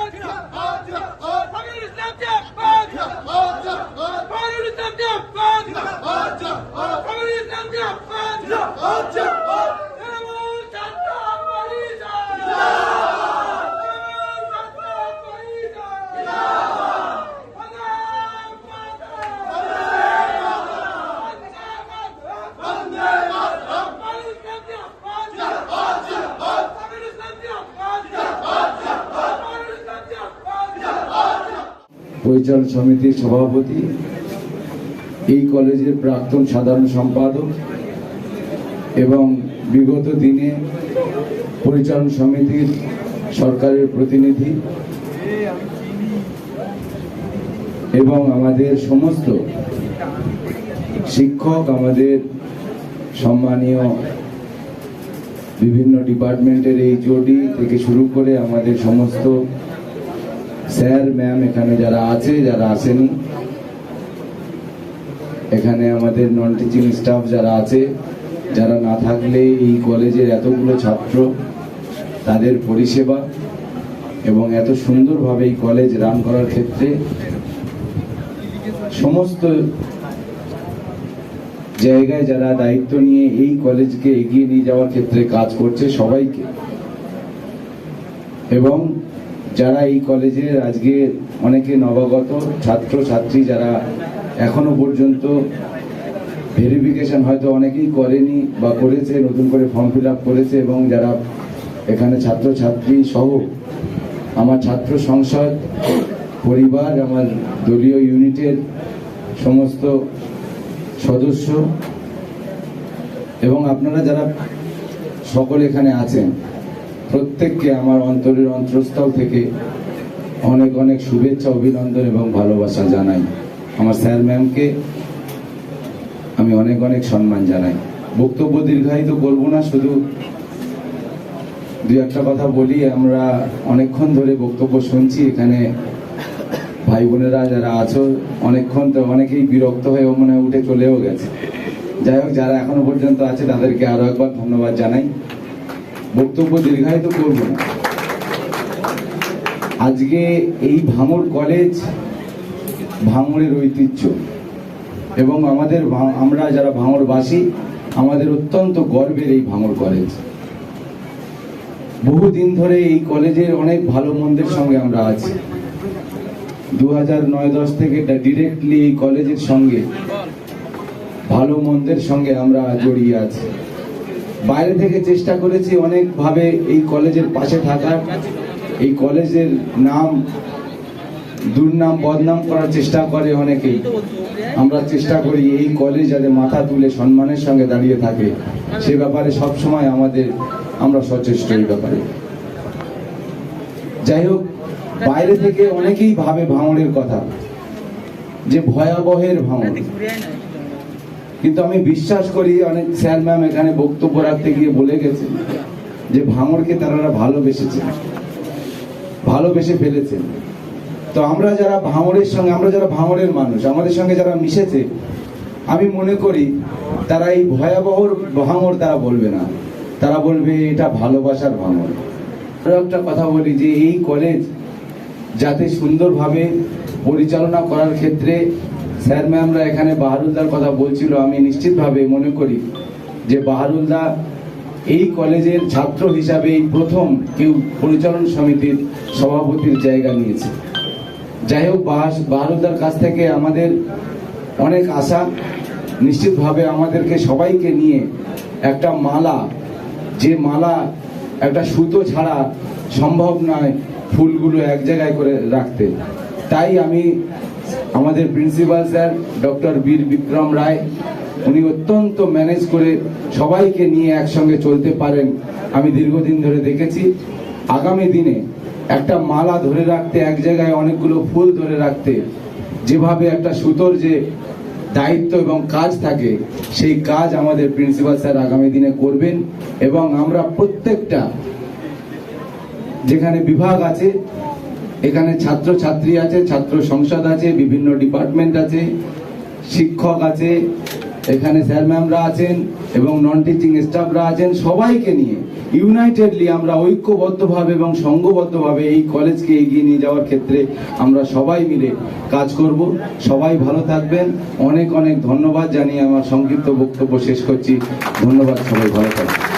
अच्छा प्र পরিচালন সমিতির সভাপতি, এই কলেজের প্রাক্তন সাধারণ সম্পাদক এবং বিগত দিনে পরিচালন সমিতির সরকারের প্রতিনিধি এবং আমাদের সমস্ত শিক্ষক, আমাদের সম্মানীয় বিভিন্ন ডিপার্টমেন্টের এই জোডি থেকে শুরু করে আমাদের সমস্ত স্যার ম্যাম এখানে যারা আছে, যারা আসেনি এখানে আমাদের নন টিচিং স্টাফ যারা আছে, যারা না থাকলে এই কলেজের এতগুলো ছাত্র, তাদের পরিষেবা এবং এত সুন্দরভাবে এই কলেজ রান করার ক্ষেত্রে সমস্ত জায়গায় যারা দায়িত্ব নিয়ে এই কলেজকে এগিয়ে নিয়ে যাওয়ার ক্ষেত্রে কাজ করছে সবাইকে। এবং যারা এই কলেজের আজকে অনেকে নবাগত ছাত্র, ছাত্রী যারা এখনও পর্যন্ত ভেরিফিকেশন হয়তো অনেকেই করেনি বা করেছে, নতুন করে ফর্ম ফিল করেছে এবং যারা এখানে ছাত্র, ছাত্রী সহ আমার ছাত্র সংসদ, পরিবার, আমার দলীয় ইউনিটের সমস্ত সদস্য এবং আপনারা যারা সকল এখানে আছেন প্রত্যেককে আমার অন্তরের অন্তরস্থল থেকে অনেক অনেক শুভেচ্ছা, অভিনন্দন এবং ভালোবাসা জানাই। আমার স্যার ম্যামকে আমি অনেক অনেক সম্মান জানাই। বক্তব্য দীর্ঘায়িত করব না, শুধু দুই একটা কথা বলি। আমরা অনেকক্ষণ ধরে বক্তব্য শুনছি, এখানে ভাই বোনেরা যারা আছো, অনেকক্ষণ তো অনেকেই বিরক্ত হয়ে মনে উঠে চলেও গেছে। যাই হোক, যারা এখনও পর্যন্ত আছে, তাদেরকে আরও একবার ধন্যবাদ জানাই। বক্তব্য দীর্ঘায়িত করব না। আজকে এই ভাঙড় কলেজ ভাঙড়ের ঐতিহ্য এবং আমাদের আমরা যারা ভাঙড়বাসী, আমাদের অত্যন্ত গর্বের এই ভাঙড় কলেজ। বহুদিন ধরে এই কলেজের অনেক ভালো মন্দের সঙ্গে আমরা আছি। দু হাজার নয় দশ থেকে ডিরেক্টলি এই কলেজের সঙ্গে ভালো মন্দের সঙ্গে আমরা জড়িয়ে আছি। বাইরে থেকে চেষ্টা করেছি অনেকভাবে এই কলেজের পাশে থাকার। এই কলেজের নাম, দুর্নাম, বদনাম করার চেষ্টা করে অনেকেই। আমরা চেষ্টা করি এই কলেজ যাতে মাথা তুলে সম্মানের সঙ্গে দাঁড়িয়ে থাকে। সে ব্যাপারে সব সময় আমাদের, আমরা সচেষ্ট এই ব্যাপারে। যাই হোক, বাইরে থেকে অনেকেই ভাবে ভাঙড়ের কথা। যে ভয়াবহের ভাঙড় কিন্তু আমি বিশ্বাস করি অনেক স্যার ম্যাম এখানে বক্তব্য রাখতে গিয়ে বলে গেছে যে ভাঙড়কে তারা ভালোবেসেছে, ভালোবেসে ফেলেছেন তো আমরা যারা ভাঙড়ের সঙ্গে, আমরা যারা ভাঙড়ের মানুষ, আমাদের সঙ্গে যারা মিশেছে, আমি মনে করি তারা এই ভয়াবহর ভাঙড় তারা বলবে না। তারা বলবে এটা ভালোবাসার ভাঙড়। আরও একটা কথা বলি যে এই কলেজ যাতে সুন্দরভাবে পরিচালনা করার ক্ষেত্রে স্যার ম্যামরা এখানে বাহারুলদার কথা বলছিল, আমি নিশ্চিতভাবে মনে করি যে বাহারুলদা এই কলেজের ছাত্র হিসাবে প্রথম কেউ পরিচালন সমিতির সভাপতির জায়গা নিয়েছে। যাই হোক বাহারুলদার কাছ থেকে আমাদের অনেক আশা। নিশ্চিতভাবে আমাদেরকে সবাইকে নিয়ে একটা মালা, যে মালা, একটা সুতো ছাড়া সম্ভব নয় ফুলগুলো এক জায়গায় করে রাখতে। তাই আমি আমাদের প্রিন্সিপাল স্যার, ডক্টর বীর বিক্রম রায়, উনি অত্যন্ত ম্যানেজ করে সবাইকে নিয়ে একসঙ্গে চলতে পারেন, আমি দীর্ঘদিন ধরে দেখেছি। আগামী দিনে একটা মালা ধরে রাখতে, এক জায়গায় অনেকগুলো ফুল ধরে রাখতে, যেভাবে একটা সুতোর যে দায়িত্ব এবং কাজ থাকে, সেই কাজ আমাদের প্রিন্সিপাল স্যার আগামী দিনে করবেন এবং আমরা প্রত্যেকটা যেখানে বিভাগ আছে এখানে ছাত্র ছাত্রী আছে ছাত্র সংসদ আছে, বিভিন্ন ডিপার্টমেন্ট আছে, শিক্ষক আছে, এখানে স্যার ম্যামরা আছেন এবং নন টিচিং স্টাফরা আছেন। সবাইকে নিয়ে ইউনাইটেডলি আমরা ঐক্যবদ্ধভাবে এবং সংঘবদ্ধভাবে এই কলেজকে এগিয়ে নিয়ে যাওয়ার ক্ষেত্রে আমরা সবাই মিলে কাজ করব। সবাই ভালো থাকবেন। অনেক অনেক ধন্যবাদ জানিয়ে আমার সংক্ষিপ্ত বক্তব্য শেষ করছি। ধন্যবাদ সবাই, ভালো থাকবেন।